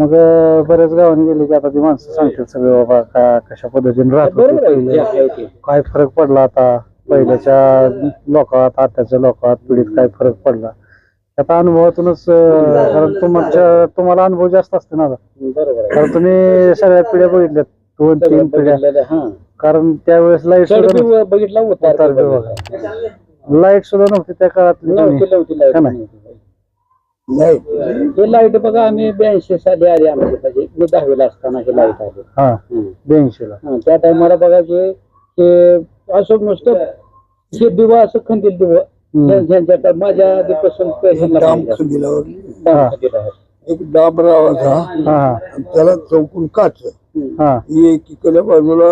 मग बऱ्याच गावांनी गेले की आता ती माणसं सांगतात सगळे बाबा का कशा पद्धतीने राहत होते पहिले. काय फरक पडला आता? पहिल्याच्या लोकात आताच्या लोकात पिढीत काय फरक पडला? आता अनुभवातूनच कारण तुमच्या तुम्हाला अनुभव जास्त असते ना. कारण तुम्ही सगळ्या पिढ्या बघितल्यात दोन तीन पिढ्या. हा. कारण त्यावेळेस लाइट सुद्धा बघितला बघितला. लाइट सुद्धा नव्हती त्या काळातली नव्हती तुम्ही. नव्हती लाइट का नाही? हे लाइट बघा आम्ही ब्याऐंशी साली आली आमची. म्हणजे मी दहावीला असताना हे लाइट आली. हा हम्म. ब्याऐंशी ला हा, त्या टायमाला बघा की हे असं नुसतं हे दिवा असं खंदील दिवा. ज्यांच्या माझ्या आधीपासून. खंदिलावर खंदील आहे. एक डाब रावाचा हा. आणि त्याला चौकून काच. हा. एकीकडल्या बाजूला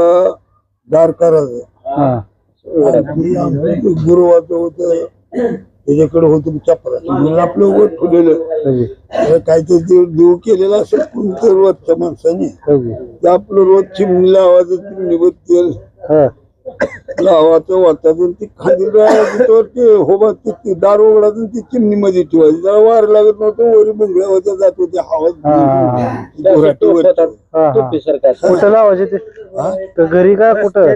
दार करायचं हा. आणि आमचं गुरुवाचं होतं. त्याच्याकडे होतं चपरा म्हणून आपलं वर ठेवलेलं काहीतरी देव देव केलेला असेल कोणत्या रोजच्या माणसाने? ते आपलं रोज चिमणी लावायचं चिमणीवर तेल हा लावायचं वाचायचं ती खाली राहायचं तर ते होबा ते ते दार उघडायचं आणि ती चिमणीमध्ये ठेवायची. जरा वार लागत नव्हतं वरी बुंगळ्या होत्या जात हा, हा. हा, हा. असं. कुठं लावायचे ते? घरी का कुठं?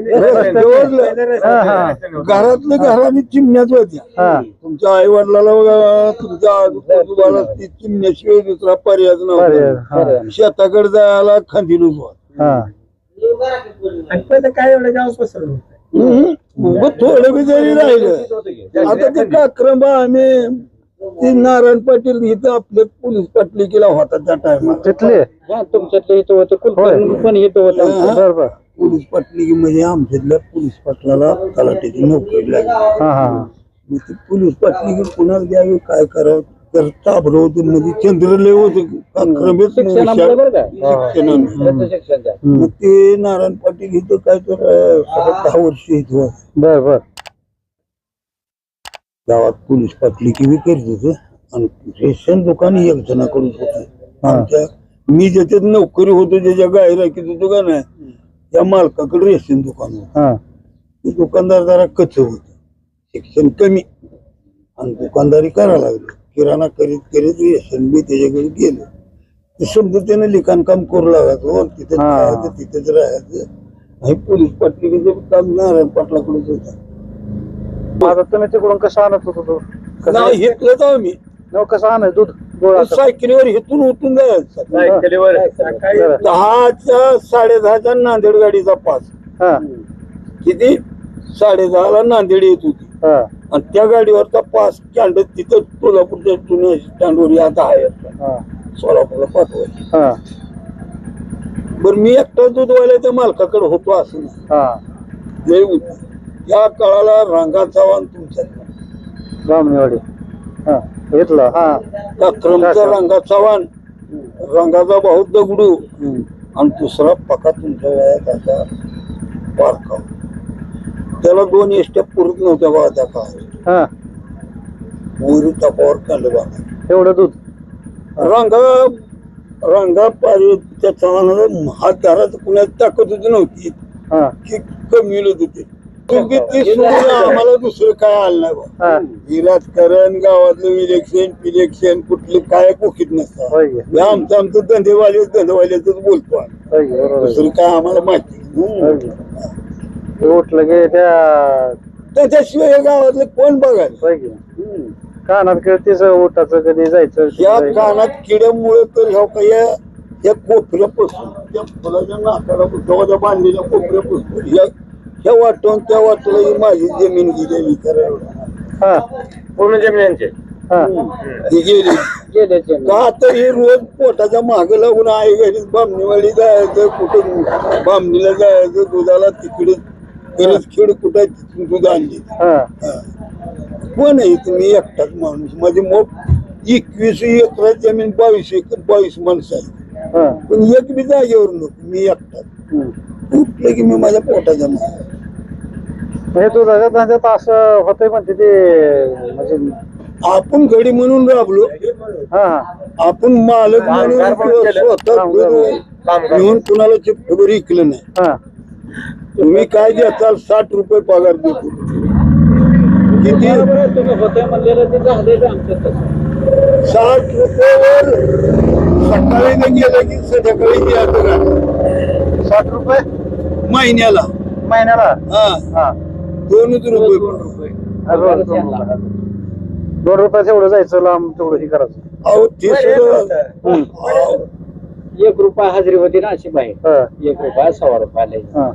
हा हा. घरातल्या घराने चिमण्याच होत्या. हा. तुमच्या आई वडिलाला बघा तुमच्या आजूबाजूला ती चिमण्याशिवाय दुसरा पर्याय नव्हता. हा. शेताकडे जायला खांदिलूच होत हा मग थोडं बी जरी राहिलं आता ते कार्यक्रम आम्ही ते नारायण पाटील इथं आपले पोलीस पाटलिकेला होता त्या टायमात तिथले? हा, तुमच्यातलं इथं होतं कुलकर्णी पण इथं होतं आमचं. बर बर. पोलीस पाटलिकेमध्ये आमच्यातल्या पोलीस पाटलाला तलाठ्याची नोकरी लागली. हा हा मग ते पोलीस पाटलिके कुणाला द्यावे काय करावं? तर ताबरं होतं. मध्ये चंद्रले होतं कार्यक्रमच शिक्षणामुळे बरं का? शिक्षणानं. त्याचं शिक्षण ते नारायण पाटील इथं काय तर दहा वर्ष इथं होते. बर बर. गावात पोलीस पाटलिकी बी करीत होते. आणि रेशन दुकान एक जण करत होते आमच्या मी ज्याच्यात नोकरी होतो ज्याच्या गायला की दुकान आहे त्या मालकाकडे रेशन दुकान होतं. हा. ते दुकानदार जरा कच होत. शिक्षण कमी. आणि दुकानदारी करायला लागले. किराणा करीत करीत रेशन बी त्याच्याकडे गेलं. ते समजा त्यानं लिखाण काम करू लागायचं हो, तिथेच हा. राहायचं तिथेच राहायचं. आणि पोलीस पाटलिकेचं काम नारायण पाटलाकडेच होतं आता तुम्ही तिकडून कसं आणत होतो तो कसं नाही घेतलं तर आम्ही. नव कसं आणाय दूध? गोळा सायकलीवर हेतून उठून जायचं. बरं. दहाच्या साडे दहाच्या नांदेड गाडीचा पास. हा. किती? साडे दहाला नांदेड येत होती. हा. आणि त्या गाडीवरचा पास कॅन्ड तिथं सोलापूरच्या जुन्या स्टँडवर आता आहे हा. सोलापूरला पाठवायचं. हा. बरं मी एकटा दूधवाल्या त्या मालकाकडे होतो असं नाही. हा. होती या काळाला रंगा चव्हाण तुमच्या ब्राह्मणीवाडी हा. घेतलं. हा. क्रमचा रंगा चव्हाण रंगाचा भाऊ दगडू. आणि दुसरा पका तुमच्या वयात आता बारका त्याला दोन एसट्या पुरत नव्हत्या बघा त्या काळात. हा. मोरी तापावर कांड बांधा एवढं दूध? रंगा रंगा पारी त्या चव्हाणाला हात धरायचं कुणाची ताकद होती नव्हती. हा. की कमी होते. तुम्ही ते सोडून आम्हाला दुसरं काय आलं नाही बा. हा. ही राजकारण गावातलं इलेक्शन इलेक्शन कुठले काय कोकीत नसतं. होय. हे आमचं आमचं धंदेवाले धंदेवाल्याच बोलतो आम्ही. होय बरोबर. दुसरं काय आम्हाला माहिती नाही. होय. गे. ते उठलं त्या त्याच्याशिवाय या गावातलं कोण होय गे कानात कळतेच उठाचं कधी जायचं या जायचं. कानात किड्यामुळे तर ह्या काही या- या कोपऱ्यापासून त्या फुलाच्या नाकाला गव्हाच्या बांधलेल्या कोपऱ्यापासून या ह्या वाटून त्या वाटूला ही माझी जमीन गेलेली करायला. हा. पूर्ण जमिनींचे हा. ही गेली. का तर हे रोज पोटाच्या मागे लागून आई घरी बामणीवाडी जायचं कुठं बामणीला जायचं दुधाला तिकडे गरज खेड कुठं तिथून दूध आणली. हा. कोण आहे तुम्ही एकटाच माणूस. माझी मोठ एकवीस एकर जमीन बावीस एकर बावीस माणसं आहे हा. पण एक बी जागेवर नको. मी एकटाच. हम्म. उठलं की मी माझ्या पोटाच्या मागे. हे दुधाच्या धंद्यात असं होतंय म्हणते ते म्हणजे आपण घडी म्हणून राबलो. आपण मालक म्हणून. स्वतः. घेऊन कुणाला चिठ्ठीवर इकलं नाही. हा. तुम्ही काय देताल? साठ रुपये पगार देतो. किती? साठ रुपयावर सकाळी न गेलं की संध्याकाळी यायचं गाडी साठ रुपये? महिन्याला. महिन्याला? हा. हा. दोनच रुपये. दोन दोन रुपये. दोन रुपयात एवढं जायचं लांब तेवढं हे करायचं. अहो ते सुद्धा अहो, एक रुपया हजेरी होती ना अशी हा, एक रुपया सव्वा रुपया लई. हा.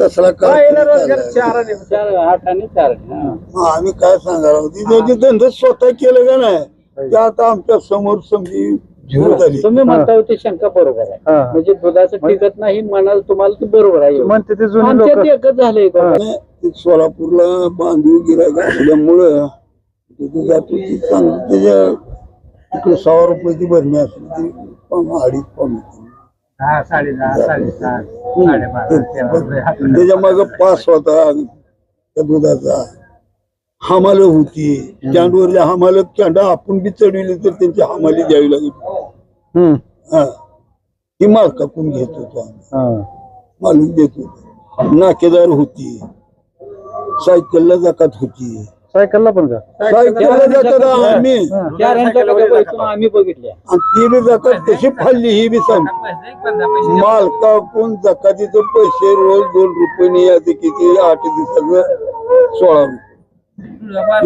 तसला काय रोजगार चाललाय. चार आणि चार आठ आणि चार. आणि, हा. मग आम्ही काय सांगायला होती जे धंदा स्वतः केलं का नाही? ते आता आमच्यासमोर समजी झिरो झाली. तुम्ही म्हणता होते शंका बरोबर आहे. हा. म्हणजे दुधाचं टिकत नाही म्हणाल तुम्हाला ते बरोबर आहे. म्हणते ते जुने आमच्यात लोक. एकच झालंय का? आणि ते सोलापूरला बांधीव गिरायक असल्यामुळं तिथे जातो ती चांगली त्याच्या तिकडे सहा रुपयाची भरणी असली ती अडीच पाम त्याच्या माग पास होता त्या दुधाचा. हमाल होती. स्टँडवरली हमाल कॅन्डा आपण बी चढविली तर त्यांची हमाली द्यावी लागली. हा. ती मालकाकून घेत होतो आम्ही. मालूम देत होतो. नाकेदार होती. सायकलला जकात होती. सायकलला पण सायकलला आम्ही. चार आम्ही बघितल्या. आणि ती बी जकात कशी फाडली ही बी सांग. मालकाकून जकातीचे पैसे रोज दोन रुपये याचे किती आठ दिवसाचं सोळा रुपये.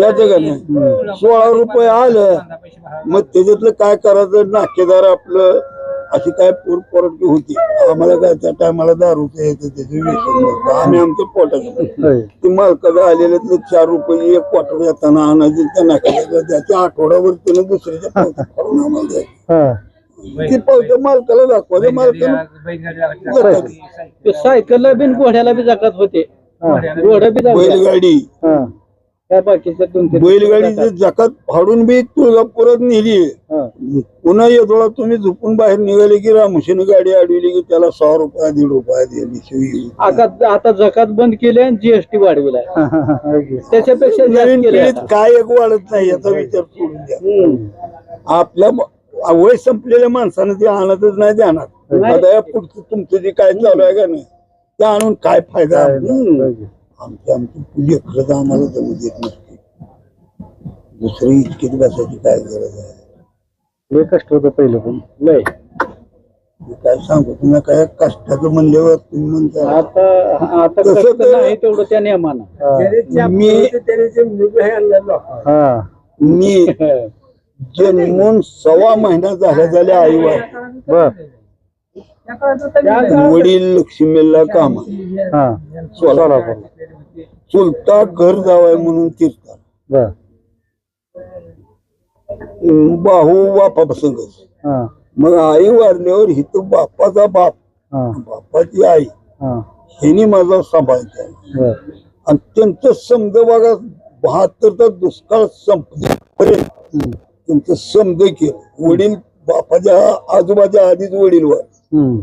याचं का नाही सोळा रुपये आलं मग त्याच्यातलं काय करायचं? नाकेदार आपलं अशी काय पोर पोरटी होती. आम्हाला काय त्या टायमाला दारूचं यायचं त्याचं व्यसन नव्हतं. आम्ही आमच्या पोटाचं होय. ते मालकाला आलेले चार रुपये एक क्वार्टर येताना आणायचे त्या त्याच्या आठवड्यावर त्यानं दुसऱ्याच्या फाडून आम्हाला द्यायचे. ती पावत्या मालकाला दाखवायचे मालकाला सायकलला बिन घोड्याला बी जाकत होते. घोडा बी बैलगाडी. त्या बाकीच्या दोन तीन बैलगाडीची जकात फाडून बी तुळजापुरात नेली हा पुन्हा येतोळा तुम्ही झोपून बाहेर निघाले की रामशीने गाडी अडविली की त्याला सहा रुपये दीड रुपये दिली शिवी आता आता जकात बंद केली आणि जीएसटी वाढविलाय. ओके. त्याच्यापेक्षा जास्त नवीन पिढीत काय एक वाढत नाही याचा विचार सोडून द्या हम्म. आपल्या वय संपलेल्या माणसानं ते आणतच नाही ध्यानात नाही. आता या पुढचं तुमचं जे काय चालू आहे का नाही ते आणून काय फायदा हम्म. आमची आमची लेकरं तर आम्हाला जमू देत नसते. दुसरी इतकीच बसायची काय गरज आहे? लय कष्ट होतं पहिलं पण. लय. मी काय सांगू तुम्ही काय कष्टाचं म्हणल्यावर तुम्ही म्हणता आता आता तसं कष्ट तर- नाही तेवढं त्या नियमानं. मी हा. मी जन्मून सव्वा महिना झाल्या झाल्या आईवर बर. वडील लक्ष्मीला काम हा. सोलापूर. चुलता घर जावाय म्हणून तीर्थात बर. बाहू बापा संगच हा. मग आई वारल्यावर हिथं बापाचा बाप हा. बापाची आई हा. ह्यानी माझा आहे बर. आणि त्यांचं समज बघा बहात्तरचा दुष्काळ हम्म. त्यांचं समज केलं. वडील बापाच्या आजोबाच्या आधीच वडील वर हम्म.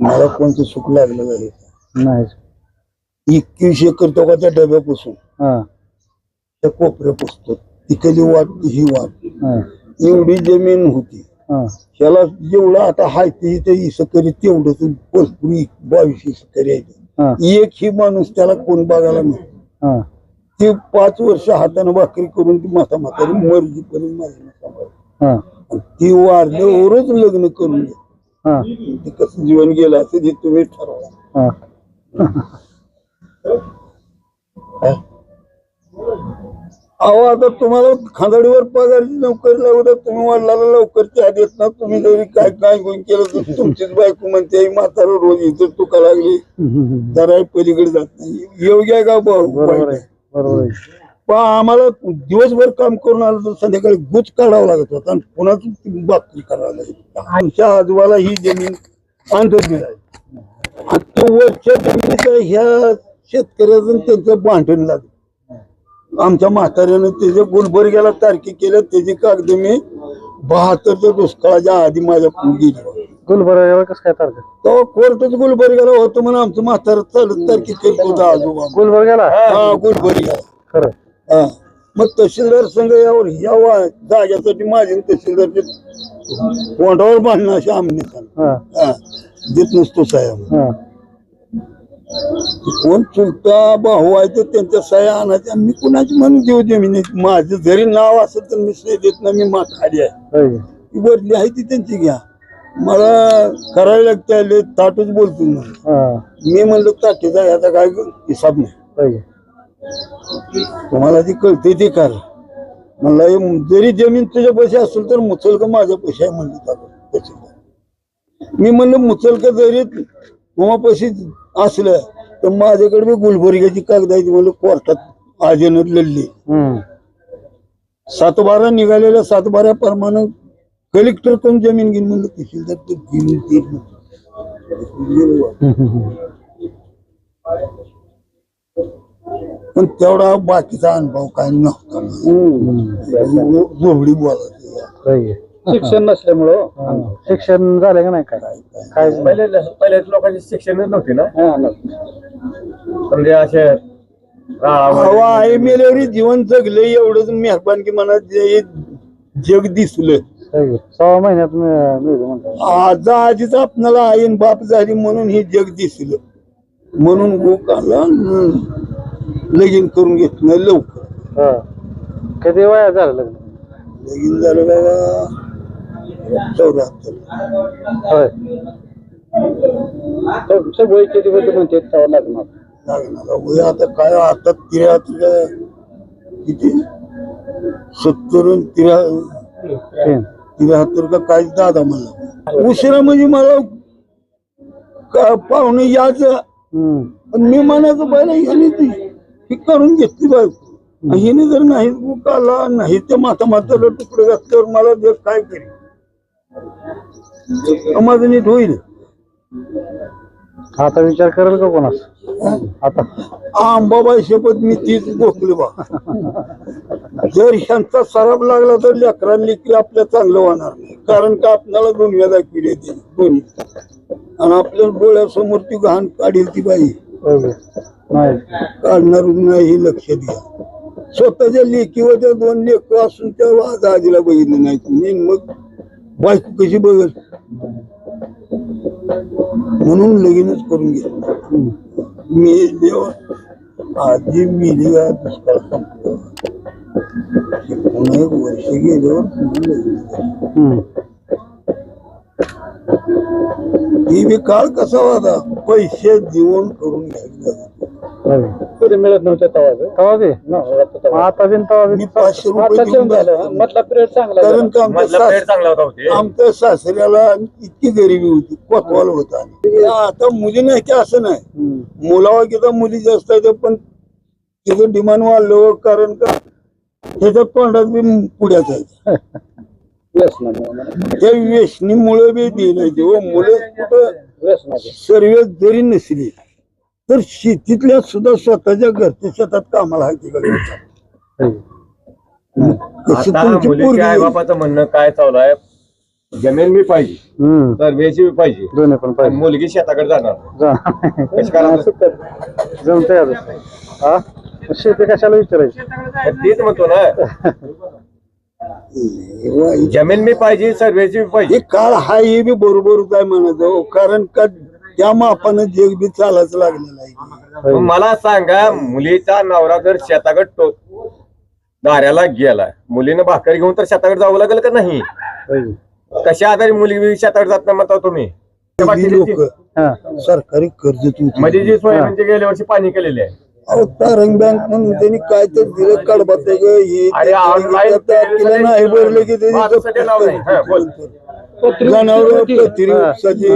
मला कोणतं सुख लागलं नाही. एकवीस एकर त्या डब्यापासून हा. त्या कोपऱ्या पुसतो तिकडली वाट ही वाट. हा. एवढी जमीन होती. हा. त्याला जेवढं आता हाय ते इसकरी तेवढंच भरपूर बावीस इसकरी आहे हा. एक ही माणूस त्याला कोण बघायला नाही. हा. ते पाच वर्ष हाताने भाकरी करून ती माता म्हातारी मर्जीपर्यंत माझ्या सांभाळ हा. ती वारल्यावरच लग्न करून घे हा. ते कसं जीवन गेलं असं ते तुम्ही ठरवा? अहो आता तुम्हाला खांदाडीवर पगारची नोकरी लावलं तुम्ही वडिलाला लवकर आधी येत ना. तुम्ही जरी काय काय गुण केलं तर तुमचीच बायको म्हणते म्हातारा रोज इथं तुका लागली. जरा पलीकडे जात नाही. योग्य आहे का भाऊ? बरोबर आहे आहे. पण आम्हाला दिवसभर काम करून आलं तर संध्याकाळी गुच काढावं लागत होता आणि पुन्हा ती बातमी करावं लागत आमच्या आजोबाला ही जमीन अंधच मिळाली आणि तो वरच्या जमिनीचं ह्या शेतकऱ्याचं त्यांचं भांडण लागलं. आमच्या म्हाताऱ्यानं त्याच्या गुलबर्ग्याला तारखे केल्या त्याची कागद मी बहात्तरच्या दुष्काळाच्या आधी माझ्या गेली. गुलबर्गा कसं काय तारखा? तेव्हा कोर्टच गुलबर्ग्याला होतं म्हणून आमचं म्हातारं चालत तारखे करत होतं आजोबा. गुलबर्ग्याला? हा गुलबर्ग्याला. खरं. हा. मग तहसीलदार संघ यावर या वा- जाग्यासाठी माझे तहसीलदारचे तोंडावर बांधणं अशी आमने सांग देत नसतो साहेब. कोण चुलता भाऊ आहे तर त्यांच्या सह्या आणायच्या मी कुणाची म्हणून देऊ जमिनीत माझं जरी नाव असेल तर मी सही देत नाही मी मा खाली आहे. ती वरली आहे ती त्यांची घ्या मला करायला लागते ताटच बोलतो. मी म्हणलं ताटीचा याचा काय हिसाब नाही. तुम्हाला ती कळते ती करा म्हणलं जरी जमीन तुझ्या पैसे असेल तर मुचल का माझ्या पैसे आहे म्हणलं. मी म्हणलं मुचल का जरी पैसे असलं तर माझ्याकडे बी गुलबर्ग्याची कागद आहे ती म्हणलं कोर्टात आजनं लढली. सातबारा निघालेल्या सातबाऱ्या प्रमाणे कलेक्टर कोण जमीन घेईन म्हणलं तहसीलदार ते घेऊन ते. पण तेवढा बाकीचा अनुभव काय नव्हता जोबडी बोलायचं. शिक्षण नसल्यामुळं हा. शिक्षण झालं का नाही काय काय पहिले पहिल्याच लोकांची शिक्षणच नव्हते ना हा, ना. म्हणजे असे हवा आहे मेल्यावर जीवन जगलं एवढंच मेहरबान की मला जे जग दिसलं. सहा महिन्यात मिळलं आज आधीच आपणाला आईन बाप झाली म्हणून हे जग दिसलं म्हणून गोकाला लगीन करून घेतलं लवकर हा. किती वया झालं लग्न लगीन झालं बाबा चौऱ्याहत्तर होय म्हणते तेव्हा लागणार. लागणार. आता काय आता किती? सत्तर का काय दादा मला उशिरा म्हणजे मला पाहुणे याच. पण मी म्हणायचं पाहिजे ह्याने ती करून घेतली बायको आणि हिने जर नाही काला नाही ते माता माताला तुकडे घातल्यावर मला जग काय करेल माझं नीट होईल. आता विचार करेल का कोणास? आता. आंबाबाई शपथ मी तीच गोखली बा. जर ह्यांचा सराब लागला तर लेकरां लेकरी आपल्या चांगलं होणार नाही. कारण का आपल्याला दुनिया दाखविली दोन्ही आणि आपल्या डोळ्यासमोर ती घाण काढील ती बाई. नाही. काढणार नाही हे लक्षात घ्या स्वतःच्या लेकी व त्या दोन लेख असून त्या वाज आजीला बघितलं नाही तुम्ही. मग बायको कशी बघल म्हणून लगीनच करून घेतलं. मी देव आजी मिली का दुष्काळ पुन्हा एक वर्ष गेल्यावर पुन्हा लग्न झालं. हम्म. ती बी काळ कसा होता पैसे देऊन करून घ्यायला कधी मिळत नव्हतं तेव्हा बी. तवा बी ना, आता मग तेव्हा. आता बिन तवा बी मी पाचशे रुपये देऊन झालं. मधला पिरियड चांगला कारण झाला. का आमच्या चांगला होता आमच्या सासऱ्याला इतकी गरिबी होती कोतवाल होता आता मुली नाही की असं नाही हम्म. मुलावा किंवा मुली जास्त आहेत पण तिचं डिमांड वाढलं कारण का त्याच्या तोंडात बी पुढ्याच आहे व्यसनामुळे. त्या वेशनीमुळे बी दिलं तेव्हा मुलं कुठं व्यसनाचे. सर्व जरी नसली तर शेतीतल्या सुद्धा स्वतःच्या घरच्या शेतात कामाला आहे तिकडे आई बापाचं म्हणणं काय चालू आहे? जमीन बी पाहिजे. तर वेची बी पाहिजे. मुलगी शेताकडे जाणार. शेती कशाला विचारायची? तेच म्हणतो ना. जमीन बी पाहिजे सर्वेची पाहिजे. काळ हा हे बी बरोबरच आहे म्हणत हो. कारण का त्या मापानं जग बी चालायच लागलेलं आहे. मग मला सांगा मुलीचा नवरा जर शेताकडे टो दाऱ्याला गेला मुलीनं भाकर घेऊन तर शेताकडे जावं लागेल का नाही. कशा आधारे मुलगी बी शेताकडे जात नाही म्हणता तुम्ही? लोक जी- सरकारी कर्जमध्ये जी सोयाबीनची गेल्या वर्षी पाणी केलेली आहे. अहो तारंग बँक म्हणून त्यांनी काय तर दिलं ग, हे नाही भरलं की त्याची हा, जनावर. पत्री हा. उपसाची.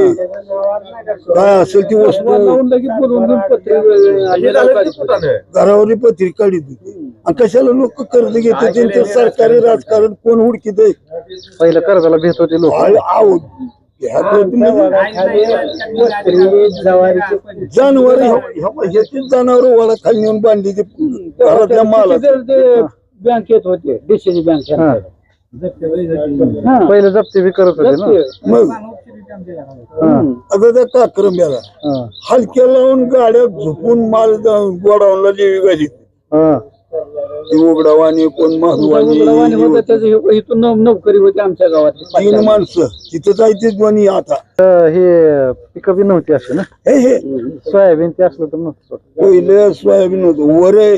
काय असेल ती वस्तू? घरावर पत्री काढीत होती. आणि कशाला लोक कर्ज घेतात? त्यांचं सरकारी राजकारण कोण उडकीत पहिलं कर्जाला भेट होते लोक. जनावर ह्याची जनावर वळा खाली नेऊन बांधली ती घरातल्या माला बँकेत होते डीसीजी बँक हा. पहिलं जप्ती बी करत होते ना? मग? हा. आता त्या काक्रम्याला हा. हलक्या लावून गाड्या झोपून माल गोडाऊनला लेवी घाली हा. ती उघडावाणी कोण उघडवाणी त्याचं हे- इथून नव- नोकरी होती आमच्या गावात तीन माणसं. तिथं जायचे दोन्ही आता. तर हे पिकं बी नव्हती अशी ना? हे हे. सोयाबीन ते असलं तर नव्हतं. पहिलं सोयाबीन होत. वरे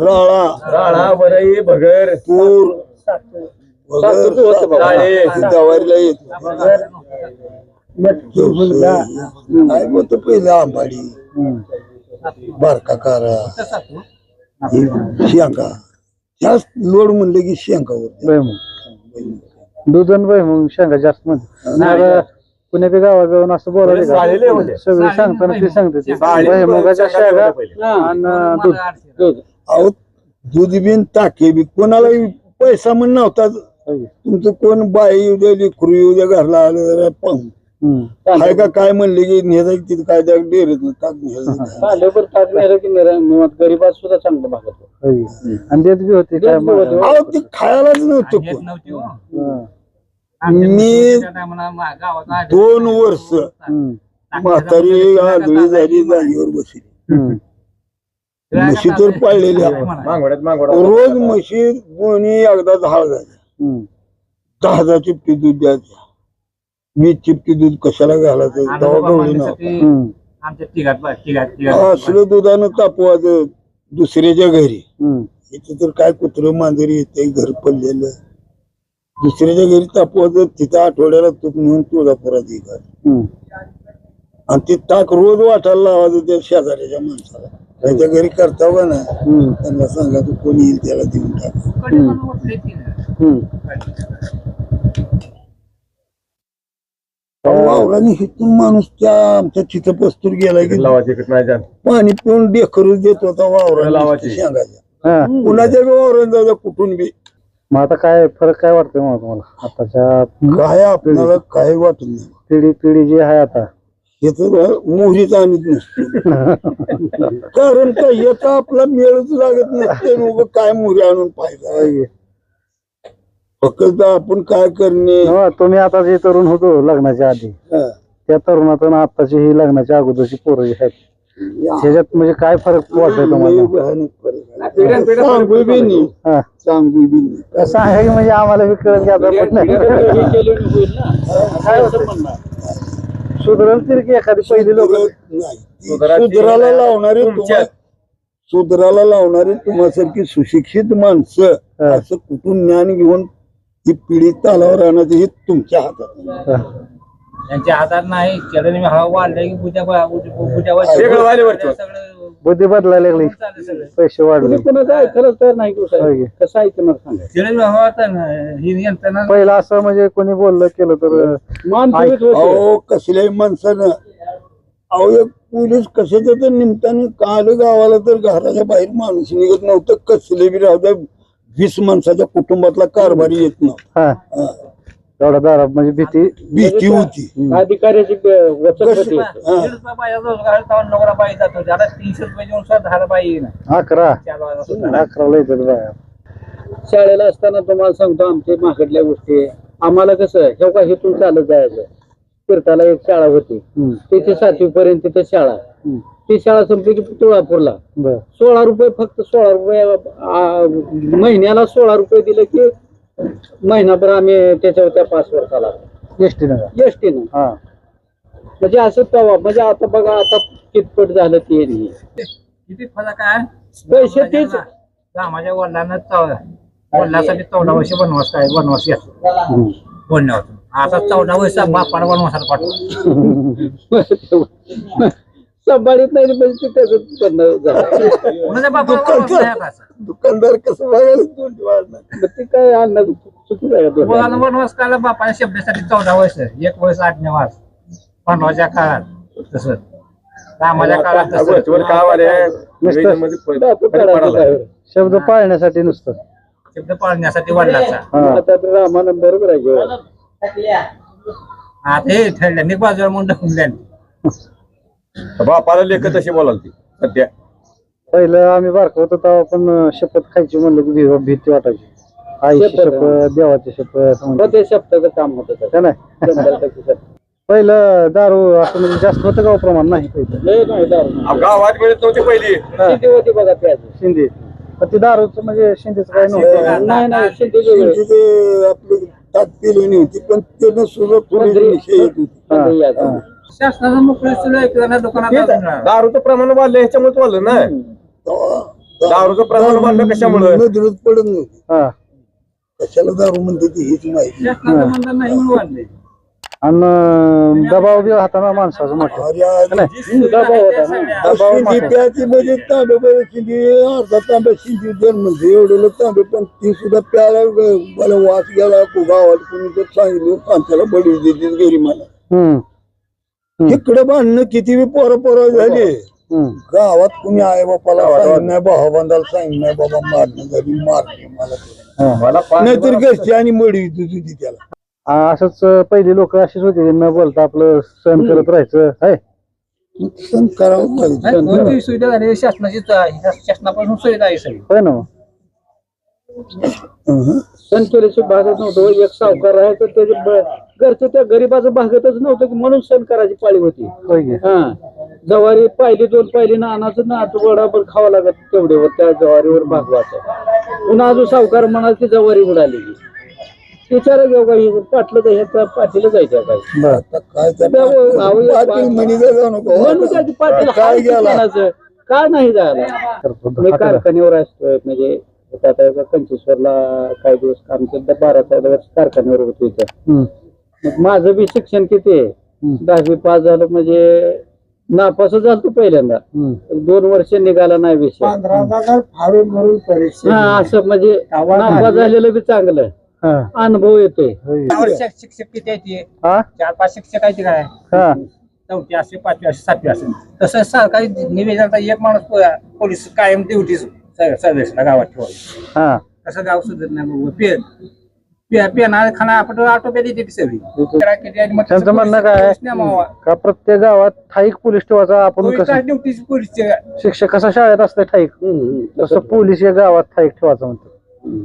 राळा राळा वरई भगर. तूर. सासूचं होतं बाबा. डाळे. गवारीला येत काय होत पहिलं आंबाडी? बारका कारा. शेंगा. जास्त लोड म्हणलं की शेंगा दूध आणि भुईमुग शेंगा जास्त मध्ये नाही. पुण्या बी गावात जाऊन असं बोलायला होते. सगळे सांगताना ते सांगते ते. साळी भुईमुगाच्या शेंगा पहिले. हा. आणि दूध दूध. अहो दूध बिन टाके बी. कोणाला पैसा म्हण नव्हता. तुमचं कोण बाई येऊ द्या लेकरू येऊ द्या घरला आलं जरा पाहून हम्म. हाय का काय म्हणले की नेता तिथं काय द्या डेअरीत टाक नेलं. पाहिलं टाक नेलं की निरा- निवांत गरीबात सुद्धा चांगलं भागत. आणि देत बी होते काय देत बी होते. अहो ते खायलाच नव्हतं कोण हा. मी दोन वर्ष हम्म. म्हातारी आगळी झाली जागेवर बसली हम्म. म्हशी तर मागवड्यात मागवडा रोज म्हशी दोन्ही एकदा दहा झाली. दहा दहा चिपटी दूध द्यायचं वीस चिपटी दूध कशाला घालायचं? दवा गवळी. आमच्या तिघात तिघात असलं दुधानं तापवायचं. दुसऱ्याच्या घरी. हम्म. इथं तर काय कुत्र मांजरी येते घर पडलेलं. दुसऱ्याच्या घरी तापवायचं तिथं आठवड्याला तूप नेऊन तुळजापुरात हम्म. आणि ते ताक रोज वाटायला लावायचं त्या शेजाऱ्याच्या माणसाला. त्याच्या घरी करता का ना. हम्म. त्यांना सांगा तू कोणी येईल त्याला देऊन टाका. वावराने हिथून माणूस त्या आमच्या तिथं पस्तूर गेला की लावायची इकडे नाही जात. पाणी पिऊन डेखरूच देत होता वावराला लावायची. शेंगाच्या हा. कुणाच्या बी वावरात जाऊ द्या कुठून बी. मग आता काय फरक काय वाटतंय मग तुम्हाला? आताच्या काय आपल्याला काय वाटत नाही. पिढी पिढी जी आहे आता. हे तर मोहरीच आणत नसतो. कारण काय याचा आपला मेळच लागत नसते काय मोहरी आणून पाहिजे? फक्त आपण काय करणे हो, तुम्ही आता जे तरुण होतो लग्नाच्या आधी हा. त्या तरुणातून आताची ही लग्नाच्या अगोदरची पोरं जी आहेत त्याच्यात म्हणजे काय फरक वाटतोय लय तुम्हाला भयानक फरक आहे. सांगू बी नाही हा. सांगू बी नाही असं आहे की म्हणजे आम्हाला बी कळत की आता पण नाही. हे सुधरल तरी की एखादी पहिली लोक नाही सुधराला लावणारे. तुम्हा- सुधराला लावणारे तुम्हासारखी सुशिक्षित माणसं हा. असं कुठून ज्ञान घेऊन ही पिढी तालावर आणत हे तुमच्या हातात. त्यांच्या हातात नाही चलन हवा वाढलं की. सगळं बुद्धी बदलायला लागली. चाललं सगळं. पैसे वाढले. तुम्ही कोणाचं ऐकलंच तर नाही साहेब. की. कसं ऐकणार सांगा. चलन ही यंत्रणा पहिलं असं म्हणजे कोणी बोललं केलं तर मान ऐक- ठेवीत होते. अहो कसल्याही माणसानं अहो एक पोलीस कशाच्या तर निमित्तानं काल गावाला तर घराच्या बाहेर माणूस निघत नव्हतं. कसले बी राहू द्या. वीस माणसाच्या कुटुंबातला कारभारी येत नव्हता. हा. हा. एवढा दारा म्हणजे भीती भीती होती. अधिकाऱ्याची ब- वचक कसं- होती. हा. दीड रुपये बाई रोजगार तेव्हा नवरा बाई जात होती. आता तीनशे रुपये देऊन सुद्धा दहा बाई येईना. अकरा. चार वाजता सुद्धा. अकराला येतात बाया. शाळेला असताना तुम्हाला सांगतो आमच्या माकडल्या गोष्टी. आम्हाला कसं हे का हेतून चालत जायचं. तीर्थाला एक शाळा होती. तिथे सातवी पर्यंत तिथे शाळा. ती शाळा संपली की तुळापूरला. बर. सोळा रुपये फक्त सोळा रुपये आ, महिन्याला सोळा रुपये दिले की महिनाभर आम्ही त्याच्यावर त्या पाच वर्षाला एसटीनं हा. म्हणजे असं तवा म्हणजे आता बघा आता कितपट झालं ते नाही. किती फरक आहे? पैसे तेच. माझ्या वडिलांना वडिलांसाठी चौदा वर्ष वनवास काय वनवास घेतला. बोलण्यावर आता चौदा वर्ष बापाला वनवासाला पाठवलं. सांभाळीत नाही म्हणजे ते त्याचं करणं झालं. कोणाच्या बापाला वनवास नाही आता असं. दुकानदार कसं बघायला तोंड वाढणार? मग ते काय आणणं चुकीचं आहे का मुलाला? वनवास शब्दासाठी चौदा वर्ष एक वर्ष आज्ञावास पांडवाच्या काळात तसं. रामाच्या काळात तसं. वरच्यावर काढायचं? शब्द पाळण्यासाठी नुसतं. शब्द पाळण्यासाठी वडिलाचा. हा. आता तर रामानं बरोबर आहे. आता हे ठरलं. निक बाजूला म्हणून बापाला लेख तशी बोलाल ती सध्या. पहिलं आम्ही बारक होतो तेव्हा पण अं, शपथ खायची म्हणलं की भी- भीती वाटायची. आईची शपथ, शपथ देवाची शपथ. म्हणजे ते शब्दाचं काम होतं शब्द. पहिलं दारू असं म्हणजे जास्त होतं का हो? प्रमाण नाही पहिलं लय नाही दारू. अहो, गावात मिळत नव्हती पहिली. किती होती बघा शिंदे. पण ते दारूचं म्हणजे शिंदेच काय नव्हतं. नाही नाही शिंदे वेगळे. त्यांची ते आपली पिलेली होती पण त्यानं सुद्धा विषय येत होती. शासनाचा मोकळी सुरू आहे किराणा दुकानात. दारूचं प्रमाण वाढलं ह्याच्यामुळे वाढलं ना. दारूचं प्रमाण वाढलं कशामुळं? नजरेत पडत नव्हती. हा. कशाला दारू म्हणते ती हीच माहिती. शासनाचं म्हणणं नाही म्हणून वाढले आणि दबाव बी होता ना माणसाचा मोठा. अरे आज दबाव होता ना. दबाव शिंदी मोठा. प्याची म्हणजे तांबे बरे शिंदी अर्धा तांब्या शिंदी जन्म म्हणजे एवढे तांबे पण ती सुद्धा प्यायला ग- मला वास गेला को गावात कोणी तर सांगितलं कांच्याला बडीच देते घरी मला. हम्म. इकडे भांडणं किती बी पोरं पोरं झाली. हम्म. गावात कुणी आई बापाला सांगितलं नाही भावाबांधाला सांगितलं नाही बाबा मारणं झाली मारली मला नाहीतर घरची आणि मडी तुझी त्याला. असंच पहिली लोक अशीच होती न बोलता आपलं सहन करत राहायचं आहे सण करावं नाही, लागेल कोणतीही सुविधा झाली? शासनाची शासनापासून सुविधा आहे सगळी. होय ना? हं. सण केल्याशिवाय भागत नव्हतं एक सावकार राहायचं त्याचे ब- घरचं त्या गरीबाचं भागतच नव्हतं की म्हणून सण करायची पाळी होती. होय की? हा. जवारी पाहिली दोन पाहिली ना आणायचं ना आता वडाभर खावं लागत तेवढेवर त्या जवारीवर भागवायचं. पुन्हा अजून सावकार म्हणाल की जवारी उडाली. विचारा घेऊ काही पाटलं तर ह्याचा पाठीला जायचं काय बर काय त्या त्या व- आवळी- पाटील म्हणी जाऊ नको म्हणून त्याची पाटील काय हाय गेला म्हणायचं. काय नाही जायला मी. कारखान्यावर असतोय म्हणजे इथं आता एका कंचेश्वरला काही दिवस काम केलं तर बारा चौदा वर्ष कारखान्यावर होतो इथं हम्म. मग माझं बी शिक्षण किती आहे हम्म. दहावी पास झालं म्हणजे नापास झालं पहिल्यांदा हम्म. एक दोन वर्ष निघाला नाही विषय हा असं म्हणजे नापास झालेलं बी चांगलं. अनुभव येतोय. वर्षात शिक्षक किती आहे ते? हा? चार पाच शिक्षक आहे ते काय हा. चौथी असे पाचवी असे सातवी असे तसं सरकारी निवेदनाचा एक माणूस पो- पोलीस कायम ड्युटी सर्व्हिसला गावात ठेवायची हा. कसं गाव सुधरत नाही बघू पेन. पे- पेनार खाना आपण ऑटोपे देते सगळी. करा किती आणि मग तसं त्यांचं म्हणणं काय? पोलीस नेमावा. का प्रत्येक गावात ठाईक पोलीस ठेवायचा? आपण पोलीस कसं ड्युटी पोलीसचे. शिक्षक कसं शाळेत असतं ठाईक? तसं पोलीस या गावात ठाईक ठेवायचं म्हणतात.